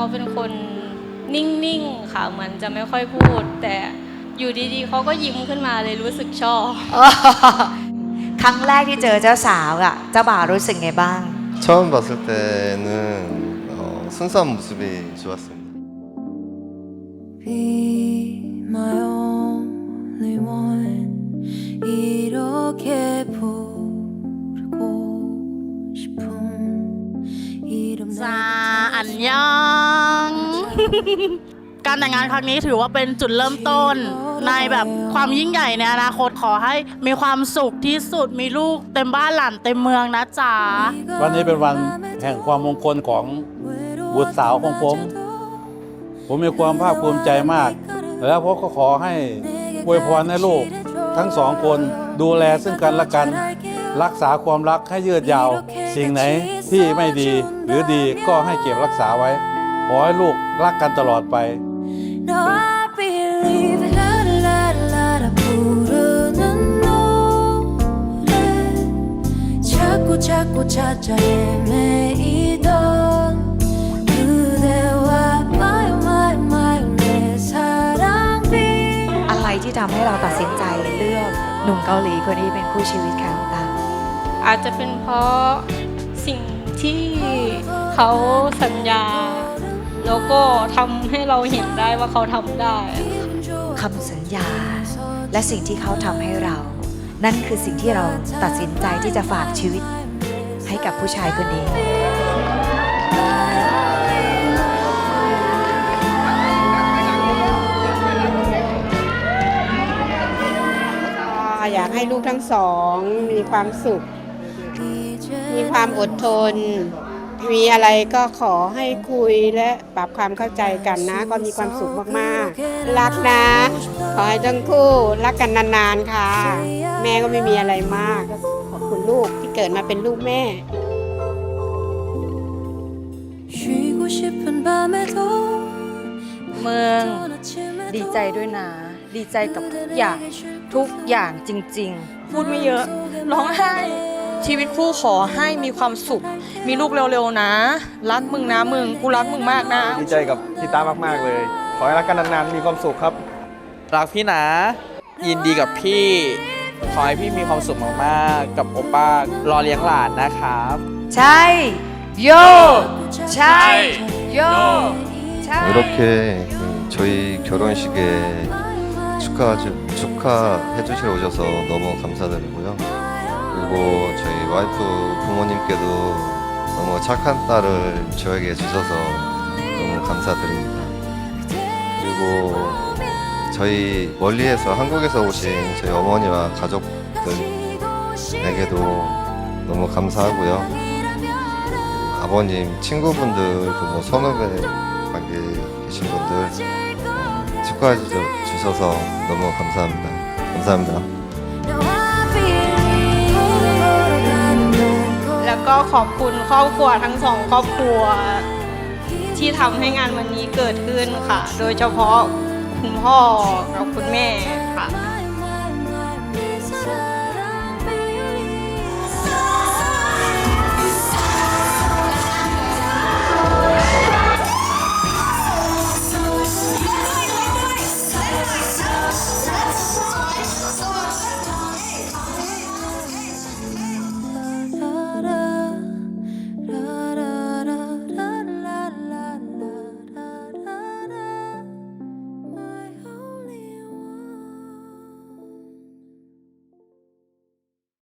เขาเป็นคนนิ่งๆค่ะเหมือนจะไม่ค่อยพูด แต่อยู่ดีๆเขาก็ยิ้มขึ้นมาเลยรู้สึกชอบ ครั้งแรกที่เจอเจ้าสาวอะเจ้าบ่าวรู้สึกไงบ้าง 처음 봤을 때는 어, 순수한 모습이 좋았습니다. Be my only one 이렇게 부 ยองการแต่งงานครั้งนี้ถือว่าเป็นจุดเริ่มต้น ในแบบความยิ่งใหญ่ในอนาคตขอให้มีความสุขที่สุดมีลูกเต็มบ้านหลานเต็มเมืองนะจ๊ะวันนี้เป็นวันแห่งความมงคลของบุตรสาวของผม ผมมีความภาคภูมิใจมาก แล้วผมก็ขอให้อวยพรให้ลูก ทั้งสองคนดูแลซึ่งกันและกัน รักษาความรักให้ยืดยาว สิ่งไหน ที่ไม่ดีหรือดีก็ให้เก็บรักษาไว้ ขอให้ลูกรักกันตลอดไป No I believe la la la la 부르는 노래 자꾸 자꾸 찾아 헤매이던 그대와 my my my 내 사랑비 อะไรที่ทำให้เราตัดสินใจเลือกหนุ่มเกาหลีคนนี้เป็นคู่ชีวิตค่ะคุณตา อาจจะเป็นเพราะสิ่ง ที่เขาสัญญา แล้วก็ทำให้เราเห็นได้ว่าเขาทำได้คำสัญญา และสิ่งที่เขาทำให้เรา นั่นคือสิ่งที่เราตัดสินใจที่จะฝากชีวิต ให้กับผู้ชายคนนี้อยากให้ลูกทั้งสองมีความสุข มีความอดทน มีอะไรก็ขอให้คุยและปรับความเข้าใจกันนะ ก็มีความสุขมากๆ รักนะ ขอให้ทั้งคู่รักกันนานๆค่ะ แม่ก็ไม่มีอะไรมาก ขอบคุณลูกที่เกิดมาเป็นลูกแม่เมืองดีใจด้วยนะ ดีใจกับทุกอย่าง ทุกอย่างจริง ๆ พูดไม่เยอะ ร้องไห้ ชีวิตคู่ขอให้มีความสุข มีลูกเร็วๆนะ รักมึงนะมึง กูรักมึงมากนะ ดีใจกับพี่ตามากๆเลย ขอให้รักกันนานๆ มีความสุขครับ รักพี่นะ ยินดีกับพี่ ขอให้พี่มีความสุขมากๆ กับโอป้ารอเลี้ยงหลานนะครับ ใช่ โย ใช่ โย ใช่ 이렇게 그 저희 결혼식에 축하 축하해 주시러 오셔서 너무 감사드리고요. 그리고 저희 와이프 부모님께도 너무 착한 딸을 저에게 주셔서 너무 감사드립니다. 그리고 저희 멀리에서 한국에서 오신 저희 어머니와 가족들에게도 너무 감사하고요. 아버님 친구분들 그뭐 선후배 관계 계신 분들 어, 축하해 주- 주셔서 너무 감사합니다. 감사합니다. ก็ขอบคุณครอบครัวทั้งสองครอบครัว ที่ทำให้งานวันนี้เกิดขึ้นค่ะ โดยเฉพาะคุณพ่อกับคุณแม่ค่ะ